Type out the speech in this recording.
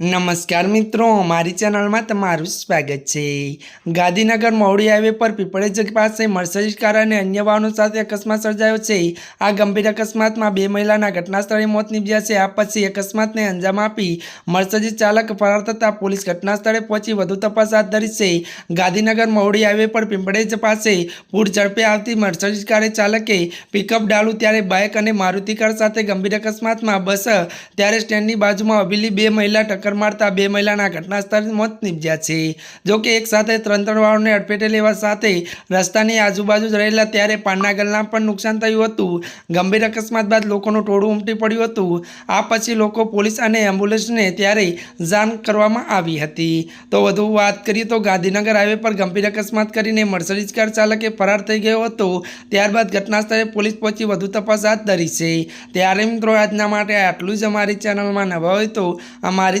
નમસ્કાર મિત્રો, મારી ચેનલમાં તમારું સ્વાગત છે. ગાંધીનગર મોવડી હાઈવે પર પીપળેજ પાસે મર્સડીઝ કાર અને અન્ય વાહનો સાથે અકસ્માત સર્જાયો છે. આ ગંભીર અકસ્માતમાં બે મહિલાના ઘટના સ્થળે મોત નીપજ્યા છે. આ પછી અકસ્માતને અંજામ આપી મર્સડીઝ ચાલક ફરાર થતાં પોલીસ ઘટનાસ્થળે પહોંચી વધુ તપાસ હાથ ધરી છે. ગાંધીનગર મોવડી હાઈવે પર પીપળેજ પાસે પૂર ઝડપે આવતી મર્સડીઝ કારે ચાલકે પિકઅપ ડાળું ત્યારે બાઇક અને મારુતિ કાર સાથે ગંભીર અકસ્માતમાં બસ ત્યારે સ્ટેન્ડની બાજુમાં અભિલી બે મહિલા ટક્કર મારતા બે મહિલાના ઘટના સ્થળે મોત નીપજ્યા છે. જોકે એક સાથે ત્રણ ત્રણ વાળોને અડફેટે લેવા સાથે રસ્તાની આજુબાજુ જ રહેલા ત્યારે પાનના ગલના પણ નુકસાન થયું હતું. ગંભીર અકસ્માત બાદ લોકોનું ટોળું ઉમટી પડ્યું હતું. આ પછી લોકો પોલીસ અને એમ્બ્યુલન્સને ત્યારે જાણ કરવામાં આવી હતી. તો વધુ વાત કરીએ તો ગાંધીનગર હાઈવે પર ગંભીર અકસ્માત કરીને મર્સડીઝ કાર ચાલકે ફરાર થઈ ગયો હતો. ત્યારબાદ ઘટના સ્થળે પોલીસ પહોંચી વધુ તપાસ હાથ ધરી છે. ત્યારે મિત્રો આજના માટે આટલું જ. અમારી ચેનલમાં નવા હોય તો અમારી